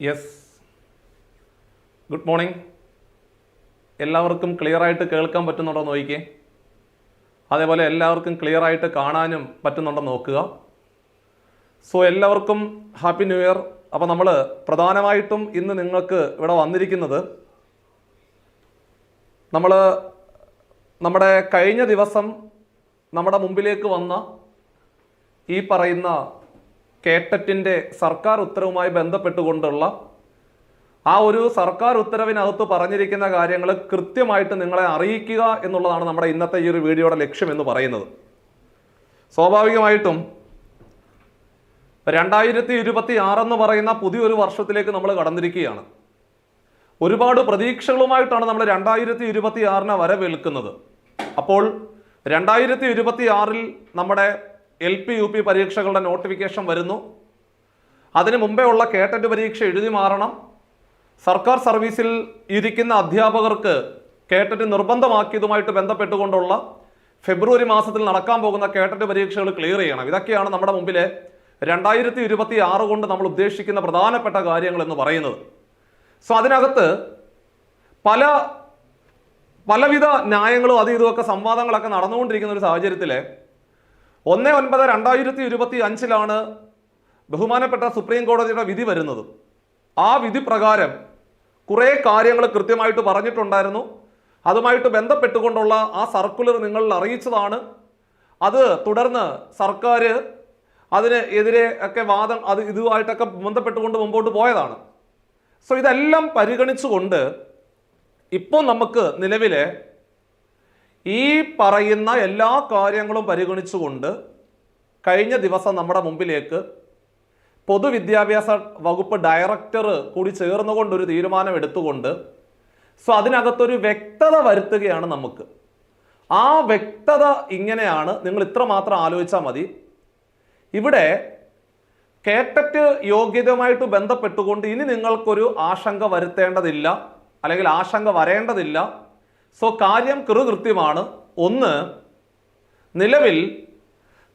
Yes good morning എല്ലാവർക്കും clear ആയിട്ട് കേൾക്കാൻ പറ്റുന്നുണ്ടോ നോക്കിക്കേ. അതേപോലെ എല്ലാവർക്കും ക്ലിയർ ആയിട്ട് കാണാനും പറ്റുന്നുണ്ടോ നോക്കുക. സോ എല്ലാവർക്കും ഹാപ്പി ന്യൂ ഇയർ അപ്പോൾ നമ്മൾ പ്രധാനമായിട്ടും ഇന്ന് നിങ്ങൾക്ക് ഇവിടെ വന്നിരിക്കുന്നത് നമ്മൾ നമ്മുടെ കഴിഞ്ഞ ദിവസം നമ്മുടെ മുമ്പിലേക്ക് വന്ന ഈ പറയുന്ന കേട്ടറ്റിന്റെ സർക്കാർ ഉത്തരവുമായി ബന്ധപ്പെട്ടുകൊണ്ടുള്ള ആ ഒരു സർക്കാർ ഉത്തരവിനകത്ത് പറഞ്ഞിരിക്കുന്ന കാര്യങ്ങൾ കൃത്യമായിട്ട് നിങ്ങളെ അറിയിക്കുക എന്നുള്ളതാണ് നമ്മുടെ ഇന്നത്തെ ഈ ഒരു വീഡിയോയുടെ ലക്ഷ്യം എന്ന് പറയുന്നത്. സ്വാഭാവികമായിട്ടും രണ്ടായിരത്തി ഇരുപത്തി ആറെന്ന് പറയുന്ന പുതിയൊരു വർഷത്തിലേക്ക് നമ്മൾ കടന്നിരിക്കുകയാണ്. ഒരുപാട് പ്രതീക്ഷകളുമായിട്ടാണ് നമ്മൾ രണ്ടായിരത്തി ഇരുപത്തി ആറിനെ വരവേൽക്കുന്നത്. അപ്പോൾ രണ്ടായിരത്തി ഇരുപത്തി ആറിൽ നമ്മുടെ എൽ പി യു പി പരീക്ഷകളുടെ നോട്ടിഫിക്കേഷൻ വരുന്നു. അതിനു മുമ്പേ ഉള്ള കേട്ടറ്റ് പരീക്ഷ എഴുതി മാറണം. സർക്കാർ സർവീസിൽ ഇരിക്കുന്ന അധ്യാപകർക്ക് കേട്ടറ്റ് നിർബന്ധമാക്കിയതുമായിട്ട് ബന്ധപ്പെട്ടുകൊണ്ടുള്ള ഫെബ്രുവരി മാസത്തിൽ നടക്കാൻ പോകുന്ന കേട്ടറ്റ് പരീക്ഷകൾ ക്ലിയർ ചെയ്യണം. ഇതൊക്കെയാണ് നമ്മുടെ മുമ്പിലെ രണ്ടായിരത്തി ഇരുപത്തി ആറ് കൊണ്ട് നമ്മൾ ഉദ്ദേശിക്കുന്ന പ്രധാനപ്പെട്ട കാര്യങ്ങൾ എന്ന് പറയുന്നത്. സോ അതിനകത്ത് പല പലവിധ ന്യായങ്ങളും അതീതുമൊക്കെ സംവാദങ്ങളൊക്കെ നടന്നുകൊണ്ടിരിക്കുന്ന ഒരു സാഹചര്യത്തിൽ ഒന്ന് ഒൻപത് രണ്ടായിരത്തി ഇരുപത്തി അഞ്ചിലാണ് ബഹുമാനപ്പെട്ട സുപ്രീം കോടതിയുടെ വിധി വരുന്നത്. ആ വിധി പ്രകാരം കുറേ കാര്യങ്ങൾ കൃത്യമായിട്ട് പറഞ്ഞിട്ടുണ്ടായിരുന്നു. അതുമായിട്ട് ബന്ധപ്പെട്ടുകൊണ്ടുള്ള ആ സർക്കുലർ നിങ്ങളിൽ അറിയിച്ചതാണ്. അത് തുടർന്ന് സർക്കാർ അതിന് എതിരെ ഒക്കെ വാദം അത് ഇതുമായിട്ടൊക്കെ ബന്ധപ്പെട്ടുകൊണ്ട് മുമ്പോട്ട് പോയതാണ്. സോ ഇതെല്ലാം പരിഗണിച്ചുകൊണ്ട് ഇപ്പോൾ നമുക്ക് നിലവിലെ ഈ പറയുന്ന എല്ലാ കാര്യങ്ങളും പരിഗണിച്ചുകൊണ്ട് കഴിഞ്ഞ ദിവസം നമ്മുടെ മുമ്പിലേക്ക് പൊതുവിദ്യാഭ്യാസ വകുപ്പ് ഡയറക്ടർ കൂടി ചേർന്നുകൊണ്ട് ഒരു തീരുമാനം എടുത്തുകൊണ്ട് സോ അതിനകത്തൊരു വ്യക്തത വരുത്തുകയാണ് നമുക്ക്. ആ വ്യക്തത ഇങ്ങനെയാണ്. നിങ്ങൾ ഇത്ര മാത്രം ആലോചിച്ചാൽ മതി. ഇവിടെ കേട്ടറ്റ് യോഗ്യതയുമായിട്ട് ബന്ധപ്പെട്ടുകൊണ്ട് ഇനി നിങ്ങൾക്കൊരു ആശങ്ക വരുത്തേണ്ടതില്ല. അല്ലെങ്കിൽ ആശങ്ക വരേണ്ടതില്ല. സോ കാര്യം കൃത്യമാണ് ഒന്ന് നിലവിൽ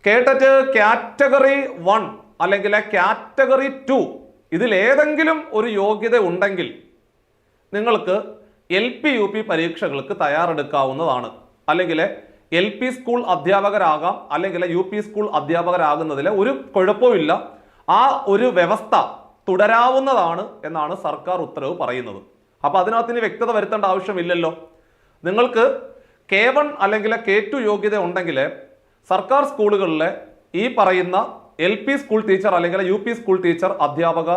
കേട്ടറ്റ് കാറ്റഗറി വൺ അല്ലെങ്കിൽ കാറ്റഗറി ടു ഇതിലേതെങ്കിലും ഒരു യോഗ്യത ഉണ്ടെങ്കിൽ നിങ്ങൾക്ക് എൽ പി യു പി പരീക്ഷകൾക്ക് തയ്യാറെടുക്കാവുന്നതാണ്. അല്ലെങ്കിൽ എൽ പി സ്കൂൾ അധ്യാപകരാകാം അല്ലെങ്കിൽ യു പി സ്കൂൾ അധ്യാപകരാകുന്നതിൽ ഒരു കുഴപ്പമില്ല ആ ഒരു വ്യവസ്ഥ തുടരാവുന്നതാണ് എന്നാണ് സർക്കാർ ഉത്തരവ് പറയുന്നത്. അപ്പോൾ അതിനകത്ത് ഇനി വ്യക്തത വരുത്തേണ്ട ആവശ്യമില്ലല്ലോ. നിങ്ങൾക്ക് കെ വൺ അല്ലെങ്കിൽ കെ ടു യോഗ്യത ഉണ്ടെങ്കിൽ സർക്കാർ സ്കൂളുകളിലെ ഈ പറയുന്ന എൽ പി സ്കൂൾ ടീച്ചർ അല്ലെങ്കിൽ യു പി സ്കൂൾ ടീച്ചർ അധ്യാപക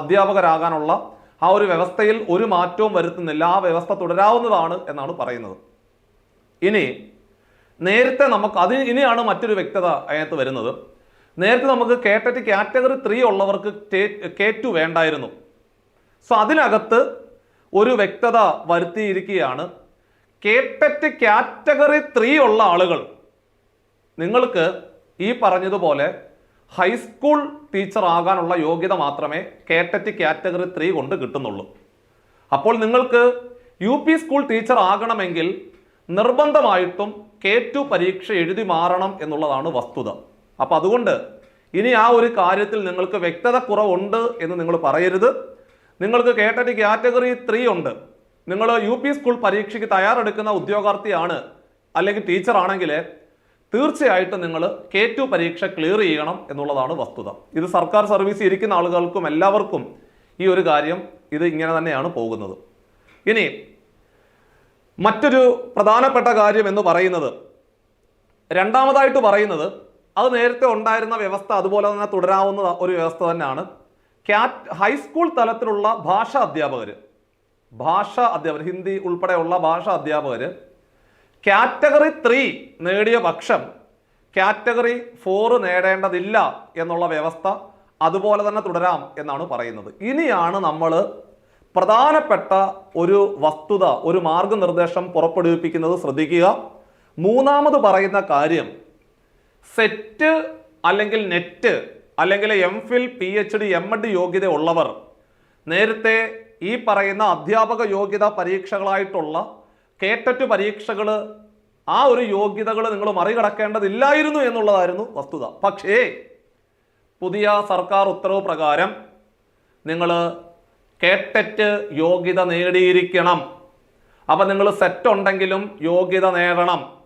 അധ്യാപകരാകാനുള്ള ആ ഒരു വ്യവസ്ഥയിൽ ഒരു മാറ്റവും വരുത്തുന്നില്ല. ആ വ്യവസ്ഥ തുടരാവുന്നതാണ് എന്നാണ് പറയുന്നത്. ഇനി നേരത്തെ നമുക്ക് അത് ഇനിയാണ് മറ്റൊരു വ്യക്തത അതിനകത്ത് വരുന്നത്. നേരത്തെ നമുക്ക് കേട്ടറ്റ് കാറ്റഗറി ത്രീ ഉള്ളവർക്ക് കെ ടു വേണ്ടായിരുന്നു. സോ അതിനകത്ത് ഒരു വ്യക്തത വരുത്തിയിരിക്കുകയാണ് കേട്ടറ്റ് കാറ്റഗറി ത്രീ ഉള്ള ആളുകൾ. നിങ്ങൾക്ക് ഈ പറഞ്ഞതുപോലെ ഹൈസ്കൂൾ ടീച്ചർ ആകാനുള്ള യോഗ്യത മാത്രമേ കേട്ടറ്റ് കാറ്റഗറി ത്രീ കൊണ്ട് കിട്ടുന്നുള്ളൂ. അപ്പോൾ നിങ്ങൾക്ക് യു പി സ്കൂൾ ടീച്ചർ ആകണമെങ്കിൽ നിർബന്ധമായിട്ടും കെ ടു പരീക്ഷ എഴുതി മാറണം എന്നുള്ളതാണ് വസ്തുത. അപ്പോൾ അതുകൊണ്ട് ഇനി ആ ഒരു കാര്യത്തിൽ നിങ്ങൾക്ക് വ്യക്തത കുറവുണ്ട് എന്ന് നിങ്ങൾ പറയരുത്. നിങ്ങൾക്ക് കേട്ടറ്റ് കാറ്റഗറി ത്രീ ഉണ്ട്. നിങ്ങൾ യു പി സ്കൂൾ പരീക്ഷയ്ക്ക് തയ്യാറെടുക്കുന്ന ഉദ്യോഗാർത്ഥിയാണ് അല്ലെങ്കിൽ ടീച്ചർ ആണെങ്കിൽ തീർച്ചയായിട്ടും നിങ്ങൾ കെ ടു പരീക്ഷ ക്ലിയർ ചെയ്യണം എന്നുള്ളതാണ് വസ്തുത. ഇത് സർക്കാർ സർവീസ് ഇരിക്കുന്ന ആളുകൾക്കും എല്ലാവർക്കും ഈ ഒരു കാര്യം ഇത് ഇങ്ങനെ തന്നെയാണ് പോകുന്നത്. ഇനി മറ്റൊരു പ്രധാനപ്പെട്ട കാര്യം എന്ന് പറയുന്നത് രണ്ടാമതായിട്ട് പറയുന്നത് അത് നേരത്തെ ഉണ്ടായിരുന്ന വ്യവസ്ഥ അതുപോലെ തന്നെ തുടരാവുന്ന ഒരു വ്യവസ്ഥ തന്നെയാണ്. ക്യാറ്റ് ഹൈസ്കൂൾ തലത്തിലുള്ള ഭാഷാ അധ്യാപകർ ഭാഷാ അധ്യാപകർ ഹിന്ദി ഉൾപ്പെടെയുള്ള ഭാഷ അധ്യാപകർ കാറ്റഗറി ത്രീ നേടിയ പക്ഷം കാറ്റഗറി ഫോറ് നേടേണ്ടതില്ല എന്നുള്ള വ്യവസ്ഥ അതുപോലെ തന്നെ തുടരാം എന്നാണ് പറയുന്നത്. ഇനിയാണ് നമ്മൾ പ്രധാനപ്പെട്ട ഒരു വസ്തുത ഒരു മാർഗനിർദ്ദേശം പുറപ്പെടുവിപ്പിക്കുന്നത് ശ്രദ്ധിക്കുക. മൂന്നാമത് പറയുന്ന കാര്യം സെറ്റ് അല്ലെങ്കിൽ നെറ്റ് അല്ലെങ്കിൽ M Phil P H D M Ed യോഗ്യത ഉള്ളവർ നേരത്തെ ഈ പറയുന്ന അധ്യാപക യോഗ്യത പരീക്ഷകളായിട്ടുള്ള കേട്ടറ്റ് പരീക്ഷകൾ ആ ഒരു യോഗ്യതകൾ നിങ്ങൾ മറികടക്കേണ്ടതില്ലായിരുന്നു എന്നുള്ളതായിരുന്നു വസ്തുത. പക്ഷേ പുതിയ സർക്കാർ ഉത്തരവ് പ്രകാരം നിങ്ങൾ കേട്ടറ്റ് യോഗ്യത നേടിയിരിക്കണം. അപ്പം നിങ്ങൾ സെറ്റ് ഉണ്ടെങ്കിലും യോഗ്യത നേടണം.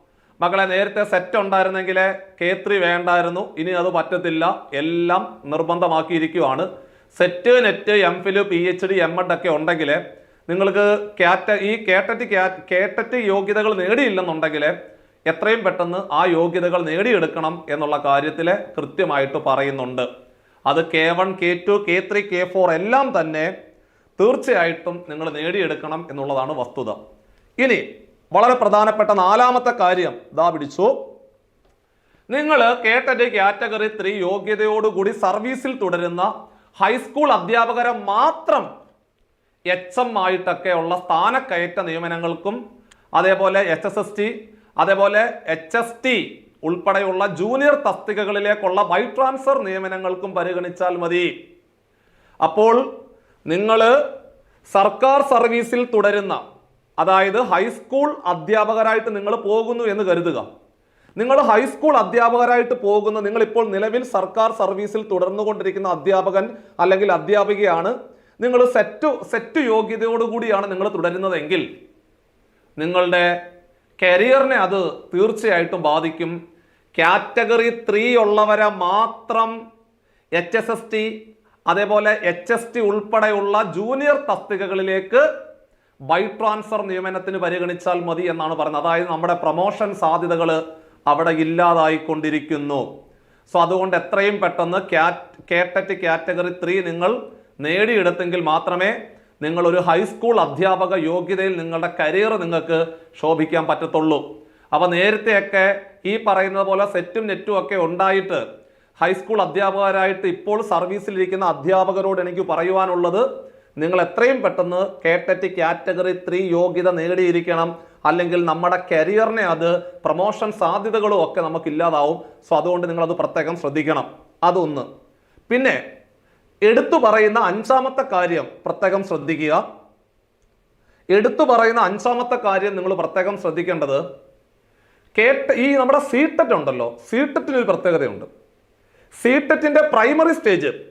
മക്കളെ നേരത്തെ സെറ്റ് ഉണ്ടായിരുന്നെങ്കിൽ കേത്രി വേണ്ടായിരുന്നു. ഇനി അത് പറ്റത്തില്ല. എല്ലാം നിർബന്ധമാക്കിയിരിക്കുവാണ്. SET NET M Phil P H D M Ed ഒക്കെ ഉണ്ടെങ്കിൽ നിങ്ങൾക്ക് കാറ്റ ഈ കേട്ടറ്റ് കേട്ടറ്റ് യോഗ്യതകൾ നേടിയില്ലെന്നുണ്ടെങ്കിൽ എത്രയും പെട്ടെന്ന് ആ യോഗ്യതകൾ നേടിയെടുക്കണം എന്നുള്ള കാര്യത്തിൽ കൃത്യമായിട്ട് പറയുന്നുണ്ട്. അത് K one K two K three K four എല്ലാം തന്നെ തീർച്ചയായിട്ടും നിങ്ങൾ നേടിയെടുക്കണം എന്നുള്ളതാണ് വസ്തുത. ഇനി വളരെ പ്രധാനപ്പെട്ട നാലാമത്തെ കാര്യം ഇതാ പിടിച്ചു. നിങ്ങൾ കേട്ടറ്റ് കാറ്റഗറി ത്രീ യോഗ്യതയോടുകൂടി സർവീസിൽ തുടരുന്ന ഹൈസ്കൂൾ അധ്യാപകരെ മാത്രം എച്ച് എം ആയിട്ടൊക്കെയുള്ള സ്ഥാനക്കയറ്റ നിയമനങ്ങൾക്കും അതേപോലെ എച്ച് എസ് എസ് ടി അതേപോലെ എച്ച് എസ് ടി ഉൾപ്പെടെയുള്ള ജൂനിയർ തസ്തികകളിലേക്കുള്ള ബൈ ട്രാൻസ്ഫർ നിയമനങ്ങൾക്കും പരിഗണിച്ചാൽ മതി. അപ്പോൾ നിങ്ങൾ സർക്കാർ സർവീസിൽ തുടരുന്ന അതായത് ഹൈസ്കൂൾ അധ്യാപകരായിട്ട് നിങ്ങൾ പോകുന്നു എന്ന് കരുതുക. നിങ്ങൾ ഹൈസ്കൂൾ അധ്യാപകരായിട്ട് പോകുന്ന നിങ്ങൾ ഇപ്പോൾ നിലവിൽ സർക്കാർ സർവീസിൽ തുടർന്നു കൊണ്ടിരിക്കുന്ന അധ്യാപകൻ അല്ലെങ്കിൽ അധ്യാപികയാണ്. നിങ്ങൾ സെറ്റ് സെറ്റ് യോഗ്യതയോടുകൂടിയാണ് നിങ്ങൾ തുടരുന്നതെങ്കിൽ നിങ്ങളുടെ കരിയറിനെ അത് തീർച്ചയായിട്ടും ബാധിക്കും. കാറ്റഗറി ത്രീ ഉള്ളവരെ മാത്രം എച്ച് എസ് എസ് ടി അതേപോലെ എച്ച് എസ് ടി ഉൾപ്പെടെയുള്ള ജൂനിയർ തസ്തികകളിലേക്ക് ബൈ ട്രാൻസ്ഫർ നിയമനത്തിന് പരിഗണിച്ചാൽ മതി എന്നാണ് പറയുന്നത്. അതായത് നമ്മുടെ പ്രൊമോഷൻ സാധ്യതകൾ അവിടെ ഇല്ലാതായിക്കൊണ്ടിരിക്കുന്നു. സോ അതുകൊണ്ട് എത്രയും പെട്ടെന്ന് കാറ്റ് കേട്ടറ്റ് കാറ്റഗറി ത്രീ നിങ്ങൾ നേടിയെടുത്തെങ്കിൽ മാത്രമേ നിങ്ങളൊരു ഹൈസ്കൂൾ അധ്യാപക യോഗ്യതയിൽ നിങ്ങളുടെ കരിയർ നിങ്ങൾക്ക് ശോഭിക്കാൻ പറ്റത്തുള്ളൂ. അപ്പൊ നേരത്തെയൊക്കെ ഈ പറയുന്നത് പോലെ സെറ്റും നെറ്റും ഒക്കെ ഉണ്ടായിട്ട് ഹൈസ്കൂൾ അധ്യാപകരായിട്ട് ഇപ്പോൾ സർവീസിലിരിക്കുന്ന അധ്യാപകരോട് എനിക്ക് പറയുവാനുള്ളത് നിങ്ങൾ എത്രയും പെട്ടെന്ന് കേട്ടറ്റ് കാറ്റഗറി ത്രീ യോഗ്യത നേടിയിരിക്കണം. അല്ലെങ്കിൽ നമ്മുടെ കരിയറിനെ അത് പ്രൊമോഷൻ സാധ്യതകളും ഒക്കെ നമുക്ക് ഇല്ലാതാവും സോ അതുകൊണ്ട് നിങ്ങൾ അത് പ്രത്യേകം ശ്രദ്ധിക്കണം. അതൊന്ന്. പിന്നെ എടുത്തു പറയുന്ന അഞ്ചാമത്തെ കാര്യം പ്രത്യേകം ശ്രദ്ധിക്കുക. എടുത്തു പറയുന്ന അഞ്ചാമത്തെ കാര്യം നിങ്ങൾ പ്രത്യേകം ശ്രദ്ധിക്കേണ്ടത് കേട്ട ഈ നമ്മുടെ സീറ്ററ്റ് ഉണ്ടല്ലോ. സീറ്ററ്റിന് ഒരു പ്രത്യേകതയുണ്ട്. സീറ്ററ്റിന്റെ പ്രൈമറി സ്റ്റേജ്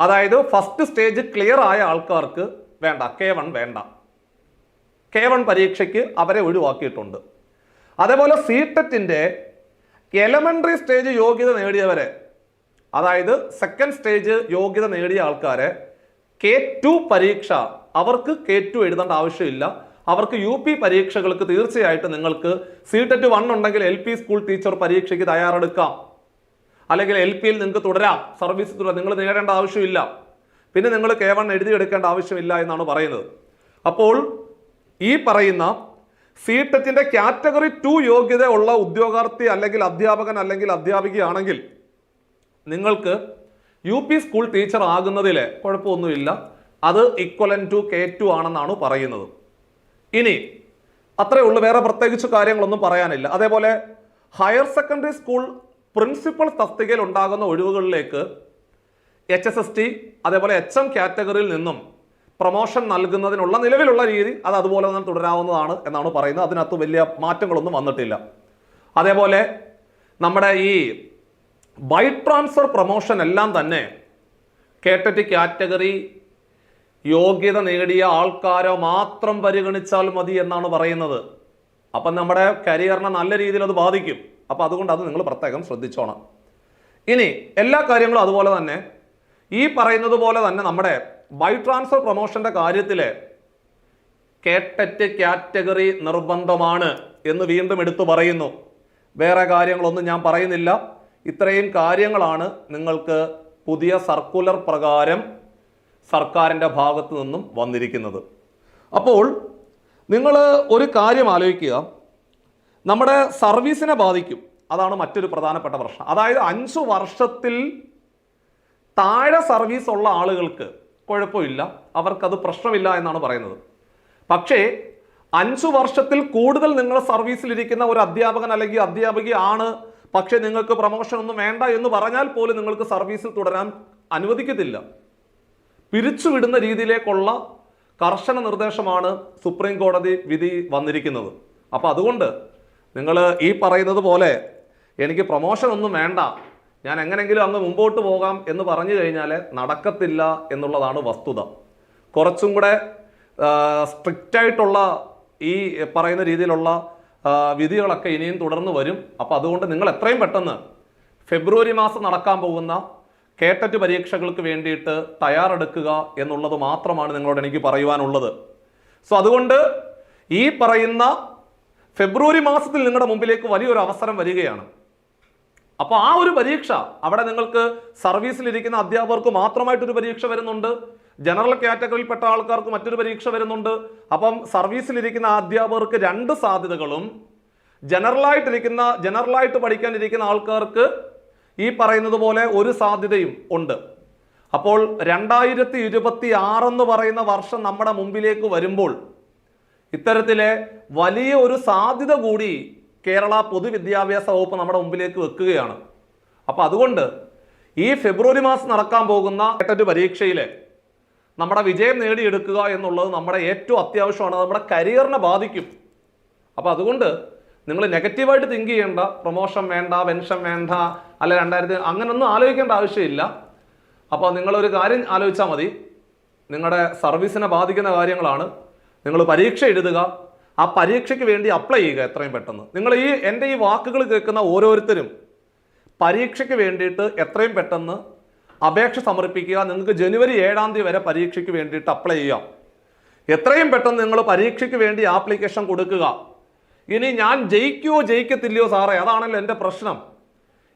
അതായത് ഫസ്റ്റ് സ്റ്റേജ് ക്ലിയർ ആയ ആൾക്കാർക്ക് വേണ്ട കെ വൺ വേണ്ട. കെ വൺ പരീക്ഷയ്ക്ക് അവരെ ഒഴിവാക്കിയിട്ടുണ്ട്. അതേപോലെ സി ടെറ്റിന്റെ എലമെന്ററി സ്റ്റേജ് യോഗ്യത നേടിയവരെ അതായത് സെക്കൻഡ് സ്റ്റേജ് യോഗ്യത നേടിയ ആൾക്കാരെ കെ ടു പരീക്ഷ അവർക്ക് കെ ടു എഴുതേണ്ട ആവശ്യമില്ല. അവർക്ക് യു പി പരീക്ഷകൾക്ക് തീർച്ചയായിട്ടും നിങ്ങൾക്ക് സി ടെറ്റ് വൺ ഉണ്ടെങ്കിൽ എൽ പി സ്കൂൾ ടീച്ചർ പരീക്ഷയ്ക്ക് തയ്യാറെടുക്കാം. അല്ലെങ്കിൽ എൽ പിയിൽ നിങ്ങൾക്ക് തുടരാം. സർവീസ് തുടരാം. നിങ്ങൾ നേടേണ്ട ആവശ്യമില്ല. പിന്നെ നിങ്ങൾ കെ വൺ എഴുതിയെടുക്കേണ്ട ആവശ്യമില്ല എന്നാണ് പറയുന്നത്. അപ്പോൾ ഈ പറയുന്ന സി ടെറ്റിന്റെ കാറ്റഗറി ടു യോഗ്യത ഉള്ള ഉദ്യോഗാർത്ഥി അല്ലെങ്കിൽ അധ്യാപകൻ അല്ലെങ്കിൽ അധ്യാപികയാണെങ്കിൽ നിങ്ങൾക്ക് യു പി സ്കൂൾ ടീച്ചർ ആകുന്നതിലെ കുഴപ്പമൊന്നുമില്ല. അത് ഇക്വലൻ ടു കെ ടു ആണെന്നാണ് പറയുന്നത്. ഇനി അത്രയേ ഉള്ളൂ. വേറെ പ്രത്യേകിച്ച് കാര്യങ്ങളൊന്നും പറയാനില്ല. അതേപോലെ ഹയർ സെക്കൻഡറി സ്കൂൾ പ്രിൻസിപ്പൽ തസ്തികയിൽ ഉണ്ടാകുന്ന ഒഴിവുകളിലേക്ക് എച്ച് എസ് എസ് ടി അതേപോലെ എച്ച് എം കാറ്റഗറിയിൽ നിന്നും പ്രൊമോഷൻ നൽകുന്നതിനുള്ള നിലവിലുള്ള രീതി അത് അതുപോലെ തന്നെ തുടരാവുന്നതാണ് എന്നാണ് പറയുന്നത്. അതിനകത്ത് വലിയ മാറ്റങ്ങളൊന്നും വന്നിട്ടില്ല. അതേപോലെ നമ്മുടെ ഈ ബൈ ട്രാൻസ്ഫർ പ്രൊമോഷൻ എല്ലാം തന്നെ കേട്ടറ്റ് കാറ്റഗറി യോഗ്യത നേടിയ ആൾക്കാരോ മാത്രം പരിഗണിച്ചാൽ മതി എന്നാണ് പറയുന്നത്. അപ്പം നമ്മുടെ കരിയറിനെ നല്ല രീതിയിൽ അത് ബാധിക്കും. അപ്പം അതുകൊണ്ട് അത് നിങ്ങൾ പ്രത്യേകം ശ്രദ്ധിച്ചോണം. ഇനി എല്ലാ കാര്യങ്ങളും അതുപോലെ തന്നെ ഈ പറയുന്നത് പോലെ തന്നെ നമ്മുടെ ബൈ ട്രാൻസ്ഫർ പ്രൊമോഷന്റെ കാര്യത്തിൽ കേട്ടറ്റ് കാറ്റഗറി നിർബന്ധമാണ് എന്ന് വീണ്ടും എടുത്തു പറയുന്നു. വേറെ കാര്യങ്ങളൊന്നും ഞാൻ പറയുന്നില്ല. ഇത്രയും കാര്യങ്ങളാണ് നിങ്ങൾക്ക് പുതിയ സർക്കുലർ പ്രകാരം സർക്കാരിന്റെ ഭാഗത്തു നിന്നും വന്നിരിക്കുന്നത്. അപ്പോൾ നിങ്ങൾ ഒരു കാര്യം ആലോചിക്കുക. നമ്മുടെ സർവീസിനെ ബാധിക്കും. അതാണ് മറ്റൊരു പ്രധാനപ്പെട്ട പ്രശ്നം. അതായത് അഞ്ച് വർഷത്തിൽ താഴെ സർവീസ് ഉള്ള ആളുകൾക്ക് കുഴപ്പമില്ല. അവർക്കത് പ്രശ്നമില്ല എന്നാണ് പറയുന്നത്. പക്ഷേ അഞ്ചു വർഷത്തിൽ കൂടുതൽ നിങ്ങൾ സർവീസിലിരിക്കുന്ന ഒരു അധ്യാപകൻ അല്ലെങ്കിൽ അധ്യാപികയാണ് പക്ഷേ നിങ്ങൾക്ക് പ്രൊമോഷൻ ഒന്നും വേണ്ട എന്ന് പറഞ്ഞാൽ പോലും നിങ്ങൾക്ക് സർവീസിൽ തുടരാൻ അനുവദിക്കത്തില്ല. പിരിച്ചുവിടുന്ന രീതിയിലേക്കുള്ള കർശന നിർദ്ദേശമാണ് സുപ്രീം കോടതി വിധി വന്നിരിക്കുന്നത്. അപ്പോൾ അതുകൊണ്ട് നിങ്ങൾ ഈ പറയുന്നത് പോലെ എനിക്ക് പ്രൊമോഷൻ ഒന്നും വേണ്ട. ഞാൻ എങ്ങനെങ്കിലും അങ്ങ് മുമ്പോട്ട് പോകാം എന്ന് പറഞ്ഞു കഴിഞ്ഞാൽ നടക്കത്തില്ല എന്നുള്ളതാണ് വസ്തുത. കുറച്ചും കൂടെ സ്ട്രിക്റ്റായിട്ടുള്ള ഈ പറയുന്ന രീതിയിലുള്ള വിധികളൊക്കെ ഇനിയും തുടർന്ന് വരും. അപ്പോൾ അതുകൊണ്ട് നിങ്ങൾ എത്രയും പെട്ടെന്ന് ഫെബ്രുവരി മാസം നടക്കാൻ പോകുന്ന കേട്ടറ്റ് പരീക്ഷകൾക്ക് വേണ്ടിയിട്ട് തയ്യാറെടുക്കുക എന്നുള്ളത് മാത്രമാണ് നിങ്ങളോട് എനിക്ക് പറയുവാനുള്ളത്. സോ അതുകൊണ്ട് ഈ പറയുന്ന ഫെബ്രുവരി മാസത്തിൽ നിങ്ങളുടെ മുമ്പിലേക്ക് വലിയൊരു അവസരം വരികയാണ്. അപ്പോൾ ആ ഒരു പരീക്ഷ അവിടെ നിങ്ങൾക്ക് സർവീസിലിരിക്കുന്ന അധ്യാപകർക്ക് മാത്രമായിട്ടൊരു പരീക്ഷ വരുന്നുണ്ട്. ജനറൽ കാറ്റഗറിയിൽപ്പെട്ട ആൾക്കാർക്ക് മറ്റൊരു പരീക്ഷ വരുന്നുണ്ട്. അപ്പം സർവീസിലിരിക്കുന്ന അധ്യാപകർക്ക് രണ്ട് സാധ്യതകളും ജനറലായിട്ടിരിക്കുന്ന ജനറലായിട്ട് പഠിക്കാനിരിക്കുന്ന ആൾക്കാർക്ക് ഈ പറയുന്നത് പോലെ ഒരു സാധ്യതയും ഉണ്ട്. അപ്പോൾ രണ്ടായിരത്തി ഇരുപത്തി ആറെന്ന് പറയുന്ന വർഷം നമ്മുടെ മുമ്പിലേക്ക് വരുമ്പോൾ ഇത്തരത്തിലെ വലിയ ഒരു സാധ്യത കൂടി കേരള പൊതുവിദ്യാഭ്യാസ വകുപ്പ് നമ്മുടെ മുമ്പിലേക്ക് വെക്കുകയാണ്. അപ്പോൾ അതുകൊണ്ട് ഈ ഫെബ്രുവരി മാസം നടക്കാൻ പോകുന്ന ഒരു പരീക്ഷയിലെ നമ്മുടെ വിജയം നേടിയെടുക്കുക എന്നുള്ളത് നമ്മുടെ ഏറ്റവും അത്യാവശ്യമാണ്. നമ്മുടെ കരിയറിനെ ബാധിക്കും. അപ്പോൾ അതുകൊണ്ട് നിങ്ങൾ നെഗറ്റീവായിട്ട് തിങ്ക് ചെയ്യേണ്ട പ്രൊമോഷൻ വേണ്ട പെൻഷൻ വേണ്ട അല്ല രണ്ടായിരത്തി അങ്ങനൊന്നും ആലോചിക്കേണ്ട ആവശ്യമില്ല. അപ്പോൾ നിങ്ങളൊരു കാര്യം ആലോചിച്ചാൽ മതി. നിങ്ങളുടെ സർവീസിനെ ബാധിക്കുന്ന കാര്യങ്ങളാണ്. നിങ്ങൾ പരീക്ഷ എഴുതുക ആ പരീക്ഷയ്ക്ക് വേണ്ടി അപ്ലൈ ചെയ്യുക എത്രയും പെട്ടെന്ന്. നിങ്ങൾ ഈ എന്റെ ഈ വാക്കുകൾ കേൾക്കുന്ന ഓരോരുത്തരും പരീക്ഷയ്ക്ക് വേണ്ടിയിട്ട് എത്രയും പെട്ടെന്ന് അപേക്ഷ സമർപ്പിക്കുക നിങ്ങൾക്ക് ജനുവരി ഏഴാം തീയതി വരെ പരീക്ഷയ്ക്ക് വേണ്ടിയിട്ട് അപ്ലൈ ചെയ്യാം എത്രയും പെട്ടെന്ന് നിങ്ങൾ പരീക്ഷയ്ക്ക് വേണ്ടി ആപ്ലിക്കേഷൻ കൊടുക്കുക. ഇനി ഞാൻ ജയിക്കുമോ ജയിക്കത്തില്ലയോ സാറേ അതാണല്ലോ എന്റെ പ്രശ്നം.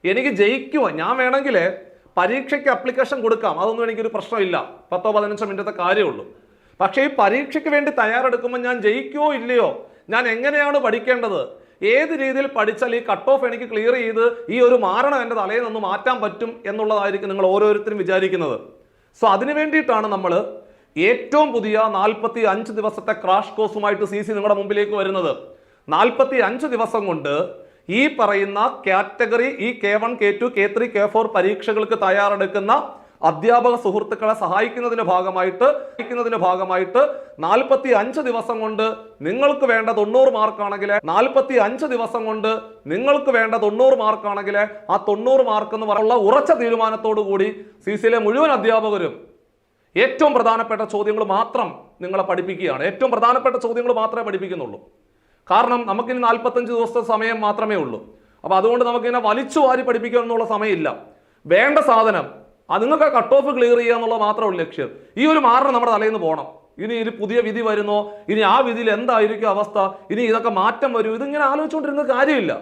എനിക്ക് ജയിക്കുമോ ഞാൻ വേണമെങ്കിൽ പരീക്ഷയ്ക്ക് അപ്ലിക്കേഷൻ കൊടുക്കാം. അതൊന്നും എനിക്കൊരു പ്രശ്നമില്ല. പത്തോ പതിനഞ്ചോ മിനിറ്റത്തെ കാര്യമുള്ളൂ പക്ഷേ ഈ പരീക്ഷയ്ക്ക് വേണ്ടി തയ്യാറെടുക്കുമ്പോൾ ഞാൻ ജയിക്കുമോ ഇല്ലയോ? ഞാൻ എങ്ങനെയാണ് പഠിക്കേണ്ടത്? ഏത് രീതിയിൽ പഠിച്ചാൽ ഈ കട്ട് ഓഫ് എനിക്ക് ക്ലിയർ ചെയ്ത് ഈ ഒരു മാരണം എന്റെ തലയിൽ നിന്ന് മാറ്റാൻ പറ്റും എന്നുള്ളതായിരിക്കും നിങ്ങൾ ഓരോരുത്തരും വിചാരിക്കുന്നത്. സോ അതിനു വേണ്ടിയിട്ടാണ് നമ്മൾ ഏറ്റവും പുതിയ നാൽപ്പത്തി അഞ്ച് ദിവസത്തെ ക്രാഷ് കോഴ്സുമായിട്ട് സി സി നിങ്ങളുടെ മുമ്പിലേക്ക് വരുന്നത്. നാൽപ്പത്തി അഞ്ച് ദിവസം കൊണ്ട് ഈ പറയുന്ന കാറ്റഗറി ഈ K one K two K three K four പരീക്ഷകൾക്ക് തയ്യാറെടുക്കുന്ന അധ്യാപക സുഹൃത്തുക്കളെ സഹായിക്കുന്നതിന്റെ ഭാഗമായിട്ട് സഹായിക്കുന്നതിന്റെ ഭാഗമായിട്ട് നാൽപ്പത്തി അഞ്ച് ദിവസം കൊണ്ട് നിങ്ങൾക്ക് വേണ്ട തൊണ്ണൂറ് മാർക്കാണെങ്കിൽ നാൽപ്പത്തി അഞ്ച് ദിവസം കൊണ്ട് നിങ്ങൾക്ക് വേണ്ട തൊണ്ണൂറ് മാർക്കാണെങ്കിൽ ആ തൊണ്ണൂറ് മാർക്ക് എന്ന് പറയുന്ന ഉറച്ച തീരുമാനത്തോടു കൂടി സി സിയിലെ മുഴുവൻ അധ്യാപകരും ഏറ്റവും പ്രധാനപ്പെട്ട ചോദ്യങ്ങൾ മാത്രം നിങ്ങളെ പഠിപ്പിക്കുകയാണ്. ഏറ്റവും പ്രധാനപ്പെട്ട ചോദ്യങ്ങൾ മാത്രമേ പഠിപ്പിക്കുന്നുള്ളൂ. കാരണം നമുക്കിനി നാൽപ്പത്തഞ്ച് ദിവസത്തെ സമയം മാത്രമേ ഉള്ളൂ. അപ്പോൾ അതുകൊണ്ട് നമുക്കിങ്ങനെ വലിച്ചു വാരി പഠിപ്പിക്കുക എന്നുള്ള സമയമില്ല. വേണ്ട സാധനം അത് നിങ്ങൾക്ക് ആ കട്ട് ഓഫ് ക്ലിയർ ചെയ്യുക എന്നുള്ള മാത്രമുള്ള ലക്ഷ്യം. ഈ ഒരു മാറണം നമ്മുടെ തലയിൽ നിന്ന് പോകണം. ഇനി ഇനി പുതിയ വിധി വരുന്നോ ഇനി ആ വിധിയിൽ എന്തായിരിക്കും അവസ്ഥ ഇനി ഇതൊക്കെ മാറ്റം വരും ഇതിങ്ങനെ ആലോചിച്ചുകൊണ്ടിരുന്ന കാര്യമില്ല.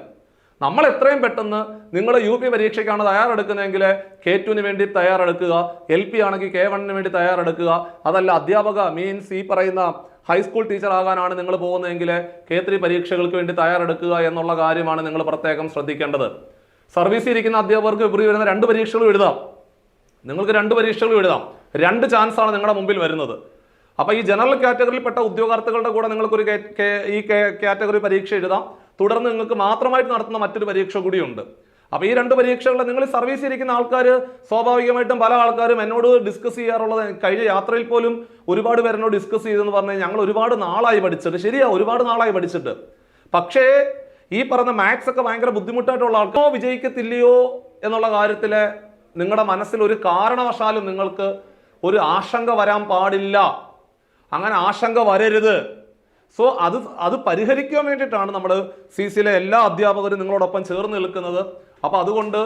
നമ്മൾ എത്രയും പെട്ടെന്ന് നിങ്ങൾ യു പി പരീക്ഷയ്ക്കാണ് തയ്യാറെടുക്കുന്നതെങ്കിൽ കെ ടുവിന് വേണ്ടി തയ്യാറെടുക്കുക എൽ പി ആണെങ്കിൽ കെ വണ്ണിന് വേണ്ടി തയ്യാറെടുക്കുക. അതല്ല അധ്യാപക മീൻസ് ഈ പറയുന്ന ഹൈസ്കൂൾ ടീച്ചർ ആകാനാണ് നിങ്ങൾ പോകുന്നതെങ്കിൽ കെ ത്രീ പരീക്ഷകൾക്ക് വേണ്ടി തയ്യാറെടുക്കുക എന്നുള്ള കാര്യമാണ് നിങ്ങൾ പ്രത്യേകം ശ്രദ്ധിക്കേണ്ടത്. സർവീസിൽ ഇരിക്കുന്ന അധ്യാപകർക്ക് ഫെബ്രുവരി വരുന്ന രണ്ട് പരീക്ഷകളും എഴുതാം. നിങ്ങൾക്ക് രണ്ട് പരീക്ഷകൾ എഴുതാം. രണ്ട് ചാൻസാണ് നിങ്ങളുടെ മുമ്പിൽ വരുന്നത്. അപ്പോൾ ഈ ജനറൽ കാറ്റഗറിയിൽപ്പെട്ട ഉദ്യോഗാർത്ഥികളുടെ കൂടെ നിങ്ങൾക്കൊരു ഈ കാറ്റഗറി പരീക്ഷ എഴുതാം. തുടർന്ന് നിങ്ങൾക്ക് മാത്രമായിട്ട് നടത്തുന്ന മറ്റൊരു പരീക്ഷ കൂടിയുണ്ട്. അപ്പോൾ ഈ രണ്ട് പരീക്ഷകളിൽ നിങ്ങൾ സർവീസ് ഇരിക്കുന്ന ആൾക്കാർ സ്വാഭാവികമായിട്ടും പല ആൾക്കാരും എന്നോട് ഡിസ്കസ് ചെയ്യാറുള്ളത് കഴിഞ്ഞ യാത്രയിൽ പോലും ഒരുപാട് പേരെന്നോട് ഡിസ്കസ് ചെയ്തെന്ന് പറഞ്ഞാൽ ഞങ്ങൾ ഒരുപാട് നാളായി പഠിച്ചിട്ട് ശരിയാ ഒരുപാട് നാളായി പഠിച്ചിട്ട്. പക്ഷേ ഈ പറഞ്ഞ മാത്സ് ഒക്കെ ഭയങ്കര ബുദ്ധിമുട്ടായിട്ടുള്ള ആൾക്കാരോ വിജയിക്കത്തില്ലയോ? എന്നുള്ള കാര്യത്തിൽ നിങ്ങളുടെ മനസ്സിൽ ഒരു കാരണവശാലും നിങ്ങൾക്ക് ഒരു ആശങ്ക വരാൻ പാടില്ല. അങ്ങനെ ആശങ്ക വരരുത്. സോ അത് അത് പരിഹരിക്കാൻ വേണ്ടിയിട്ടാണ് നമ്മൾ സി സിയിലെ എല്ലാ അധ്യാപകരും നിങ്ങളോടൊപ്പം ചേർന്ന് നിൽക്കുന്നത്. അപ്പോൾ അതുകൊണ്ട്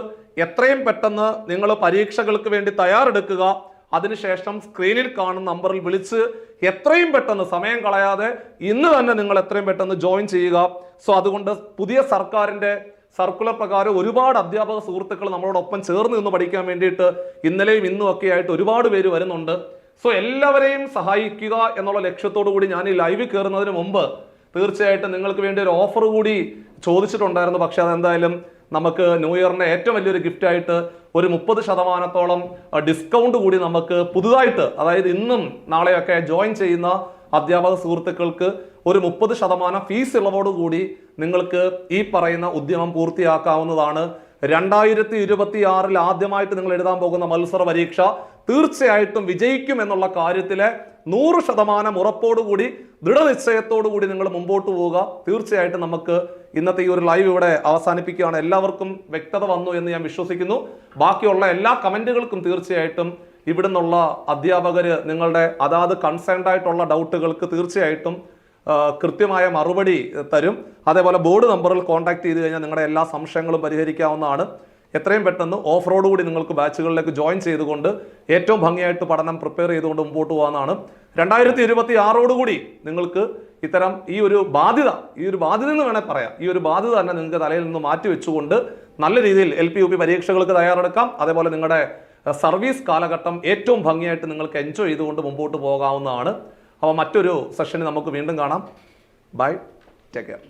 എത്രയും പെട്ടെന്ന് നിങ്ങൾ പരീക്ഷകൾക്ക് വേണ്ടി തയ്യാറെടുക്കുക. അതിനുശേഷം സ്ക്രീനിൽ കാണുന്ന നമ്പറിൽ വിളിച്ച് എത്രയും പെട്ടെന്ന് സമയം കളയാതെ ഇന്ന് തന്നെ നിങ്ങൾ എത്രയും പെട്ടെന്ന് ജോയിൻ ചെയ്യുക. സോ അതുകൊണ്ട് പുതിയ സർക്കാരിന്റെ സർക്കുലർ പ്രകാരം ഒരുപാട് അധ്യാപക സുഹൃത്തുക്കൾ നമ്മളോടൊപ്പം ചേർന്ന് നിന്ന് പഠിക്കാൻ വേണ്ടിയിട്ട് ഇന്നലെയും ഇന്നും ഒക്കെ ആയിട്ട് ഒരുപാട് പേര് വരുന്നുണ്ട്. സോ എല്ലാവരെയും സഹായിക്കുക എന്നുള്ള ലക്ഷ്യത്തോടു കൂടി ഞാൻ ഈ ലൈവിൽ കയറുന്നതിന് മുമ്പ് തീർച്ചയായിട്ടും നിങ്ങൾക്ക് വേണ്ടി ഒരു ഓഫർ കൂടി ചോദിച്ചിട്ടുണ്ടായിരുന്നു. പക്ഷെ അതെന്തായാലും നമുക്ക് ന്യൂ ഇയറിന്റെ ഏറ്റവും വലിയൊരു ഗിഫ്റ്റ് ആയിട്ട് ഒരു മുപ്പത് ശതമാനത്തോളം ഡിസ്കൗണ്ട് കൂടി നമുക്ക് പുതുതായിട്ട് അതായത് ഇന്നും നാളെയൊക്കെ ജോയിൻ ചെയ്യുന്ന അധ്യാപക സുഹൃത്തുക്കൾക്ക് ഒരു മുപ്പത് ശതമാനം ഫീസ് ഇളവോട് കൂടി നിങ്ങൾക്ക് ഈ പറയുന്ന ഉദ്യമം പൂർത്തിയാക്കാവുന്നതാണ്. രണ്ടായിരത്തി ഇരുപത്തി ആറിൽ ആദ്യമായിട്ട് നിങ്ങൾ എഴുതാൻ പോകുന്ന മത്സര പരീക്ഷ തീർച്ചയായിട്ടും വിജയിക്കും എന്നുള്ള കാര്യത്തിലെ നൂറ് ശതമാനം ഉറപ്പോടുകൂടി ദൃഢനിശ്ചയത്തോടു കൂടി നിങ്ങൾ മുമ്പോട്ട് പോവുക. തീർച്ചയായിട്ടും നമുക്ക് ഇന്നത്തെ ഈ ഒരു ലൈവ് ഇവിടെ അവസാനിപ്പിക്കുകയാണ്. എല്ലാവർക്കും വ്യക്തത വന്നു എന്ന് ഞാൻ വിശ്വസിക്കുന്നു. ബാക്കിയുള്ള എല്ലാ കമന്റുകൾക്കും തീർച്ചയായിട്ടും ഇവിടെ നിന്നുള്ള അധ്യാപകർ നിങ്ങളുടെ അതാത് കൺസേൺഡ് ആയിട്ടുള്ള ഡൗട്ടുകൾക്ക് തീർച്ചയായിട്ടും കൃത്യമായ മറുപടി തരും. അതേപോലെ ബോർഡ് നമ്പറിൽ കോൺടാക്ട് ചെയ്ത് കഴിഞ്ഞാൽ നിങ്ങളുടെ എല്ലാ സംശയങ്ങളും പരിഹരിക്കാവുന്നതാണ്. എത്രയും പെട്ടെന്ന് ഓഫ് റോഡ് കൂടി നിങ്ങൾക്ക് ബാച്ചുകളിലേക്ക് ജോയിൻ ചെയ്തുകൊണ്ട് ഏറ്റവും ഭംഗിയായിട്ട് പഠനം പ്രിപ്പയർ ചെയ്തുകൊണ്ട് മുമ്പോട്ട് പോകാനാണ് രണ്ടായിരത്തി ഇരുപത്തി ആറോടുകൂടി നിങ്ങൾക്ക് ഇത്തരം ഈ ഒരു ബാധ്യത ഈ ഒരു ബാധ്യത എന്ന് വേണേൽ പറയാം. ഈ ഒരു ബാധ്യത തന്നെ നിങ്ങൾക്ക് തലയിൽ നിന്ന് മാറ്റി വെച്ചുകൊണ്ട് നല്ല രീതിയിൽ എൽ പി യു പി പരീക്ഷകൾക്ക് തയ്യാറെടുക്കാം. അതേപോലെ നിങ്ങളുടെ സർവീസ് കാലഘട്ടം ഏറ്റവും ഭംഗിയായിട്ട് നിങ്ങൾക്ക് എൻജോയ് ചെയ്തുകൊണ്ട് മുമ്പോട്ട് പോകാവുന്നതാണ്. അപ്പോൾ മറ്റൊരു സെഷനിൽ നമുക്ക് വീണ്ടും കാണാം. Bye take care